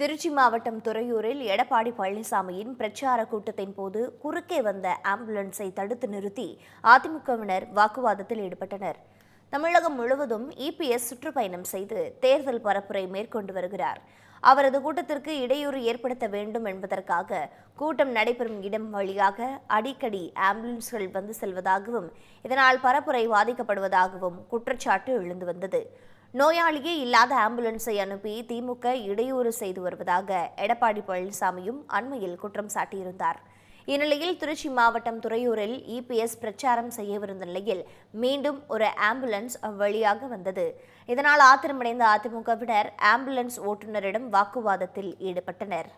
திருச்சி மாவட்டம் துறையூரில் எடப்பாடி பழனிசாமியின் பிரச்சார கூட்டத்தின் போது குறுக்கே வந்த ஆம்புலன்ஸை தடுத்து நிறுத்தி அதிமுகவினர் வாக்குவாதத்தில் ஈடுபட்டனர். தமிழகம் முழுவதும் இபிஎஸ் சுற்றுப்பயணம் செய்து தேர்தல் பரப்புரை மேற்கொண்டு வருகிறார். அவரது கூட்டத்திற்கு இடையூறு ஏற்படுத்த வேண்டும் என்பதற்காக கூட்டம் நடைபெறும் இடம் வழியாக அடிக்கடி ஆம்புலன்ஸ்கள் வந்து செல்வதாகவும் இதனால் பரப்புரை பாதிக்கப்படுவதாகவும் குற்றச்சாட்டு எழுந்து வந்தது. நோயாளியே இல்லாத ஆம்புலன்ஸை அனுப்பி திமுக இடையூறு செய்து வருவதாக எடப்பாடி பழனிசாமியும் அண்மையில் குற்றம் சாட்டியிருந்தார். இந்நிலையில் திருச்சி மாவட்டம் துறையூரில் இபிஎஸ் பிரச்சாரம் செய்யவிருந்த நிலையில் மீண்டும் ஒரு ஆம்புலன்ஸ் வழியாக வந்தது. இதனால் ஆத்திரமடைந்த அதிமுகவினர் ஆம்புலன்ஸ் ஓட்டுநரிடம் வாக்குவாதத்தில் ஈடுபட்டனர்.